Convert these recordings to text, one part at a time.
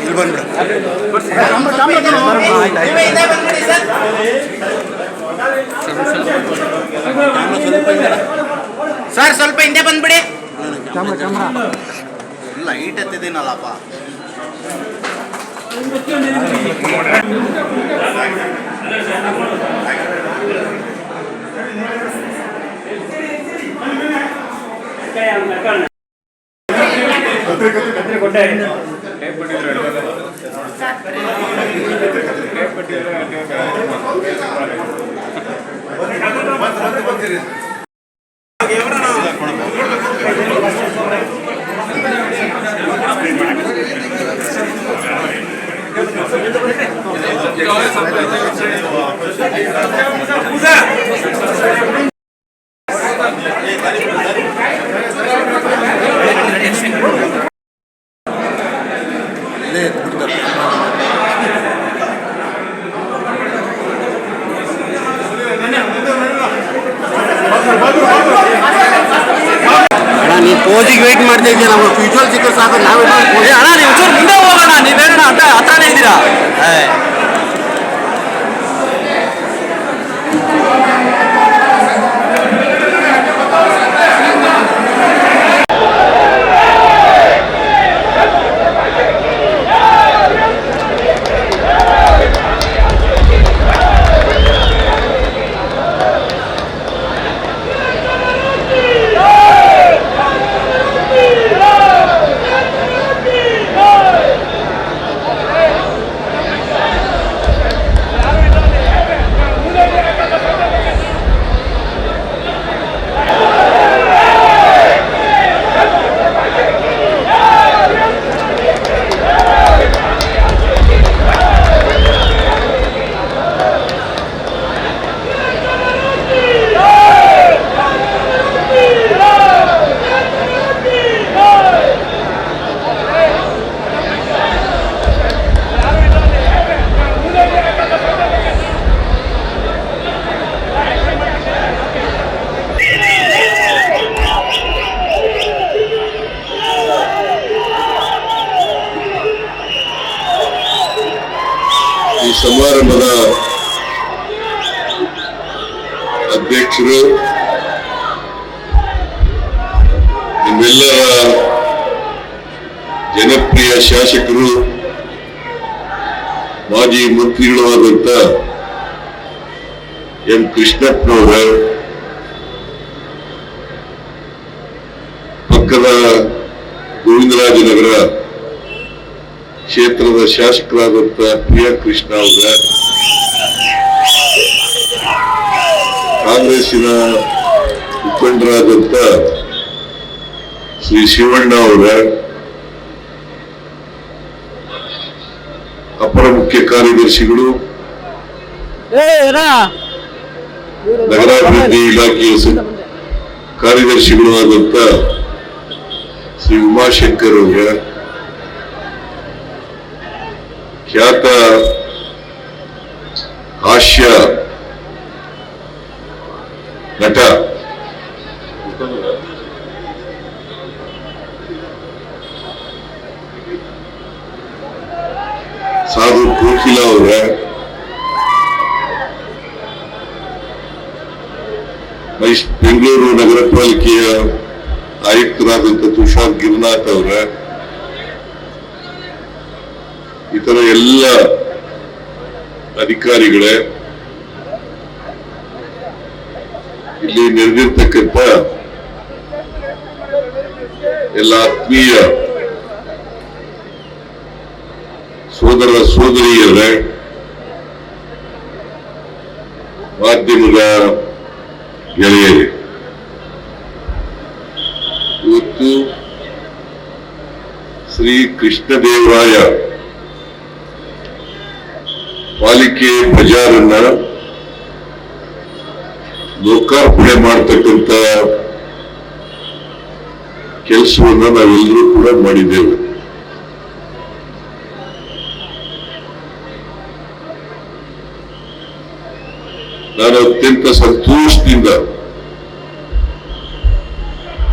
ಇಲ್ಲಿ ಬಂದ್ಬಿಡು ಸರ್ ಸ್ವಲ್ಪ ಹಿಂದೆ ಬಂದ್ಬಿಡಿ ಲೈಟ್ ಎತ್ತಿದ್ದೀನಲ್ಲಪ್ಪ ಇಲ್ಲೇ ಪೋಜಿಗೆ ವೇಟ್ ಮಾಡ್ತಾ ಇದ್ದೀಯ ನಾವು ಫ್ಯೂಚರ್ ಸಿಕ್ಕ ಸಾಕು, ನಾವೇ ಅಣ್ಣ, ನೀವು ಒಂಚೂರು ಮುಂದೆ ಹೋಗೋಣ ನೀವೇನಣ್ಣ ಅಂತ, ಹತ್ರನೇ ಇದ್ದೀರಾ? ಈ ಸಮಾರಂಭದ ಅಧ್ಯಕ್ಷರು ನಿಮ್ಮೆಲ್ಲರ ಜನಪ್ರಿಯ ಶಾಸಕರು ಮಾಜಿ ಮಂತ್ರಿಗಳು ಆದಂತ ಎಂ ಕೃಷ್ಣಪ್ಪನವರ ಕ್ಷೇತ್ರದ ಶಾಸಕರಾದಂತ ಪ್ರಿಯಾ ಕೃಷ್ಣ ಅವರ. ಕಾಂಗ್ರೆಸ್ಸಿನ ಮುಖಂಡರಾದಂತ ಶ್ರೀ ಶಿವಣ್ಣ ಅವರ. ಅಪರ ಮುಖ್ಯ ಕಾರ್ಯದರ್ಶಿಗಳು. ನಗರಾಭಿವೃದ್ಧಿ ಇಲಾಖೆಯ ಕಾರ್ಯದರ್ಶಿಗಳು ಆದಂತ ಶ್ರೀ ಉಮಾಶಂಕರ್ ಅವರ. ಖ್ಯಾತ ಹಾಸ್ಯ ನಟ ಸಾಧು ಕೋಕಿಲ ಅವರ ಮೈಸ್- ಬೆಂಗಳೂರು ನಗರ ಪಾಲಿಕೆಯ ಆಯುಕ್ತರಾದಂತ ತುಷಾರ್ ಗಿರ್ನಾಥ್ ಅವರ ಇತರ ಎಲ್ಲ ಅಧಿಕಾರಿಗಳೇ ಇಲ್ಲಿ ನೆರೆದಿರ್ತಕ್ಕಂಥ ಎಲ್ಲ ಆತ್ಮೀಯ ಸೋದರ ಸೋದರಿಯರೇ ಮಾಧ್ಯಮದ ಗೆಳೆಯರೇ ಇವತ್ತು ಶ್ರೀ ಕೃಷ್ಣದೇವರಾಯ ಪಾಲಿಕೆ ಬಜಾರನ್ನ ಲೋಕಾರ್ಪಣೆ ಮಾಡತಕ್ಕಂತ ಕೆಲಸವನ್ನ ನಾವೆಲ್ಲರೂ ಕೂಡ ಮಾಡಿದ್ದೇವೆ. ನಾನು ಅತ್ಯಂತ ಸಂತೋಷದಿಂದ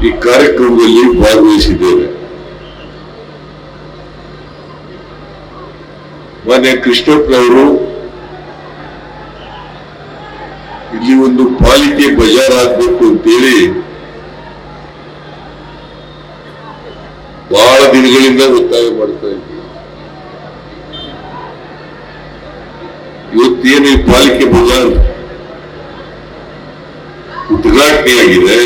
ಈ ಕಾರ್ಯಕ್ರಮದಲ್ಲಿ ಭಾಗವಹಿಸಿದ್ದೇನೆ. ಮಾನ್ಯ ಕೃಷ್ಣಪ್ಪನವರು ಇಲ್ಲಿ ಒಂದು ಪಾಲಿಕೆ ಬಜಾರ್ ಆಗ್ಬೇಕು ಅಂತೇಳಿ ಬಹಳ ದಿನಗಳಿಂದ ಒತ್ತಾಯ ಮಾಡ್ತಾ ಇದ್ದೀವಿ ಇವತ್ತೇನು ಈ ಪಾಲಿಕೆ ಬಜಾರ್ ಉದ್ಘಾಟನೆಯಾಗಿದೆ?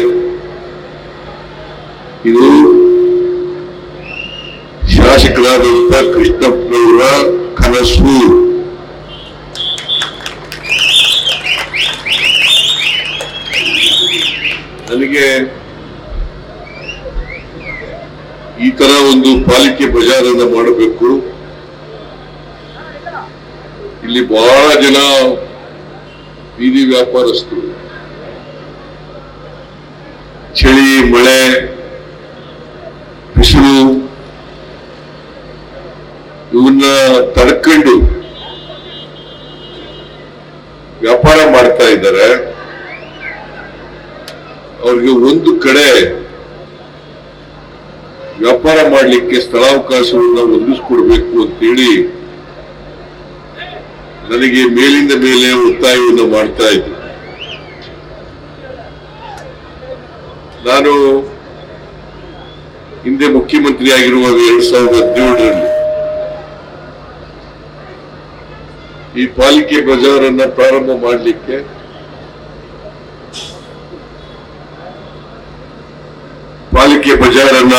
ಇದು ಶಾಸಕರಾದಂತ ಕೃಷ್ಣಪ್ಪನವರ ಕನಸು ನನಗೆ ಈ ತರ ಒಂದು ಪಾಲಿಕೆ ಬಜಾರನ್ನ ಮಾಡಬೇಕು. ಇಲ್ಲಿ ಬಹಳ ಜನ ಬೀದಿ ವ್ಯಾಪಾರಸ್ಥರು. ಚಳಿ, ಮಳೆ, ಬಿಸಿಲು ಇವನ್ನ ತಡ್ಕೊಂಡು ವ್ಯಾಪಾರ ಮಾಡ್ತಾ ಇದ್ದಾರೆ. ಅವ್ರಿಗೆ ಒಂದು ಕಡೆ ವ್ಯಾಪಾರ ಮಾಡಲಿಕ್ಕೆ ಸ್ಥಳಾವಕಾಶವನ್ನ ಒದಗಿಸ್ಕೊಡ್ಬೇಕು ಅಂತೇಳಿ ನನಗೆ ಮೇಲಿಂದ ಮೇಲೆ ಒತ್ತಾಯವನ್ನು ಮಾಡ್ತಾ ಇದ್ದೆ. ನಾನು ಹಿಂದೆ ಮುಖ್ಯಮಂತ್ರಿ ಆಗಿರುವಾಗ ಎರಡ್ ಸಾವಿರದ ಹದಿನೇಳರಲ್ಲಿ ಈ ಪಾಲಿಕೆ ಬಜಾರನ್ನ ಪ್ರಾರಂಭ ಮಾಡಲಿಕ್ಕೆ ಪಾಲಿಕೆ ಬಜಾರನ್ನ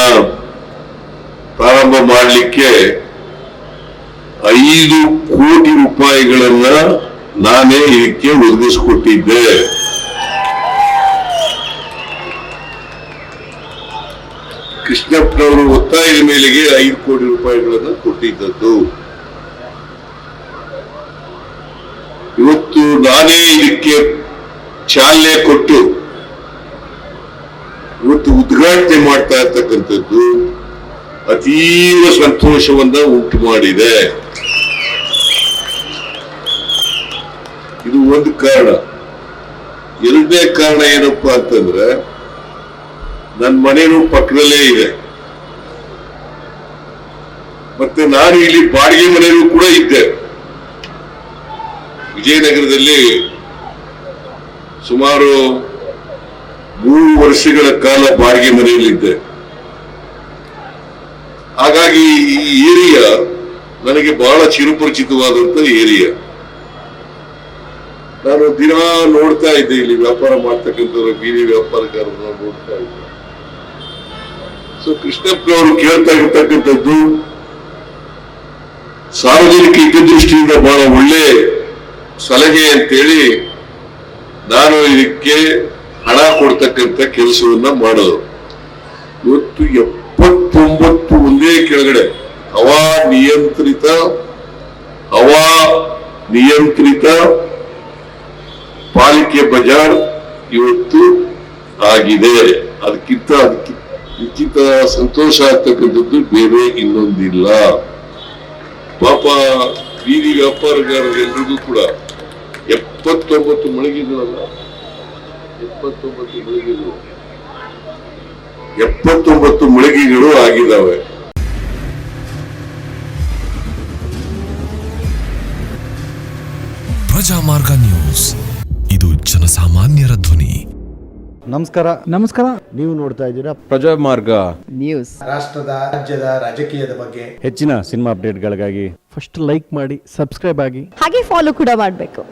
ಪ್ರಾರಂಭ ಮಾಡಲಿಕ್ಕೆ ಐದು ಕೋಟಿ ರೂಪಾಯಿಗಳನ್ನ ನಾನೇ ಇದಕ್ಕೆ ಒದಗಿಸಿಕೊಟ್ಟಿದ್ದೆ. ಕೃಷ್ಣಪ್ಪನವರು ಒತ್ತಾಯದ ಮೇಲೆಗೆ ಐದು ಕೋಟಿ ರೂಪಾಯಿಗಳನ್ನು ಕೊಟ್ಟಿದ್ದದ್ದು. ಇವತ್ತು ನಾನೇ ಇದಕ್ಕೆ ಚಾಲನೆ ಕೊಟ್ಟು ಇವತ್ತು ಉದ್ಘಾಟನೆ ಮಾಡ್ತಾ ಇರ್ತಕ್ಕಂಥದ್ದು ಅತೀವ ಸಂತೋಷವನ್ನ ಉಂಟು ಮಾಡಿದೆ. ಇದು ಒಂದು ಕಾರಣ. ಎರಡನೇ ಕಾರಣ ಏನಪ್ಪಾ ಅಂತಂದ್ರೆ ನನ್ನ ಮನೇನು ಪಕ್ಕದಲ್ಲೇ ಇದೆ. ಮತ್ತೆ ನಾನು ಇಲ್ಲಿ ಬಾಡಿಗೆ ಮನೆಯಲ್ಲೂ ಕೂಡ ಇದ್ದೆ. ವಿಜಯನಗರದಲ್ಲಿ ಸುಮಾರು ಮೂರು ವರ್ಷಗಳ ಕಾಲ ಬಾಡಿಗೆ ಮನೆಯಲ್ಲಿದ್ದೆ. ಹಾಗಾಗಿ ಈ ಏರಿಯಾ ನನಗೆ ಬಹಳ ಚಿರುಪರಿಚಿತವಾದಂತಹ ಏರಿಯಾ. ನಾನು ದಿನ ನೋಡ್ತಾ ಇದ್ದೆ ಇಲ್ಲಿ ವ್ಯಾಪಾರ ಮಾಡ್ತಕ್ಕಂಥವ್ರು, ಬೀದಿ ವ್ಯಾಪಾರಗಾರರನ್ನ ನೋಡ್ತಾ ಇದ್ದೆ. ಸೊ ಕೃಷ್ಣಪ್ಪನವರು ಕೇಳ್ತಾ ಇರ್ತಕ್ಕಂಥದ್ದು, ಸಾರ್ವಜನಿಕ ಹಿತದೃಷ್ಟಿಯಿಂದ ಬಹಳ ಒಳ್ಳೆ ಸಲಹೆ ಅಂತೇಳಿ ನಾನು ಇದಕ್ಕೆ ಹಣ ಕೊಡ್ತಕ್ಕಂಥ ಕೆಲಸವನ್ನ ಮಾಡೋದು. ಇವತ್ತು ಎಪ್ಪತ್ತೊಂಬತ್ತು ಒಂದೇ ಕೆಳಗಡೆ, ಹವಾ ನಿಯಂತ್ರಿತ ಹವಾ ನಿಯಂತ್ರಿತ, ಪಾಲಿಕೆ ಬಜಾರ್ ಇವತ್ತು ಆಗಿದೆ. ಅದಕ್ಕಿಂತ ಅದಕ್ಕಿಂತ ಸಂತೋಷ ಆಗ್ತಕ್ಕಂಥದ್ದು ಬೇರೆ ಇನ್ನೊಂದಿಲ್ಲ. ಪಾಪ ಬೀದಿ ವ್ಯಾಪಾರಗಾರರೆಲ್ಲರಿಗೂ ಕೂಡ ಎಪ್ಪತ್ತೊಂಬತ್ತು ಮಳಿಗೆಗಳಲ್ಲ ಎಪ್ಪತ್ತೊಂಬತ್ತು ಮುಳುಗಿದ್ರು ಎಪ್ಪತ್ತೊಂಬತ್ತು ಮುಳುಗಿಗಳು ಆಗಿದ್ದಾವೆ. ಪ್ರಜಾಮಾರ್ಗ ನ್ಯೂಸ್. ಇದು ಜನಸಾಮಾನ್ಯರ ಧ್ವನಿ. ನಮಸ್ಕಾರ. ನಮಸ್ಕಾರ. ನೀವು ನೋಡ್ತಾ ಇದ್ದೀರಾ ಪ್ರಜಾಮಾರ್ಗ ನ್ಯೂಸ್. ರಾಷ್ಟ್ರದ ರಾಜ್ಯದ ರಾಜಕೀಯದ ಬಗ್ಗೆ ಹೆಚ್ಚಿನ ಸಿನಿಮಾ ಅಪ್ಡೇಟ್ಗಳಿಗಾಗಿ ಫಸ್ಟ್ ಲೈಕ್ ಮಾಡಿ ಸಬ್ಸ್ಕ್ರೈಬ್ ಆಗಿ. ಹಾಗೆ ಫಾಲೋ ಕೂಡ ಮಾಡಬೇಕು.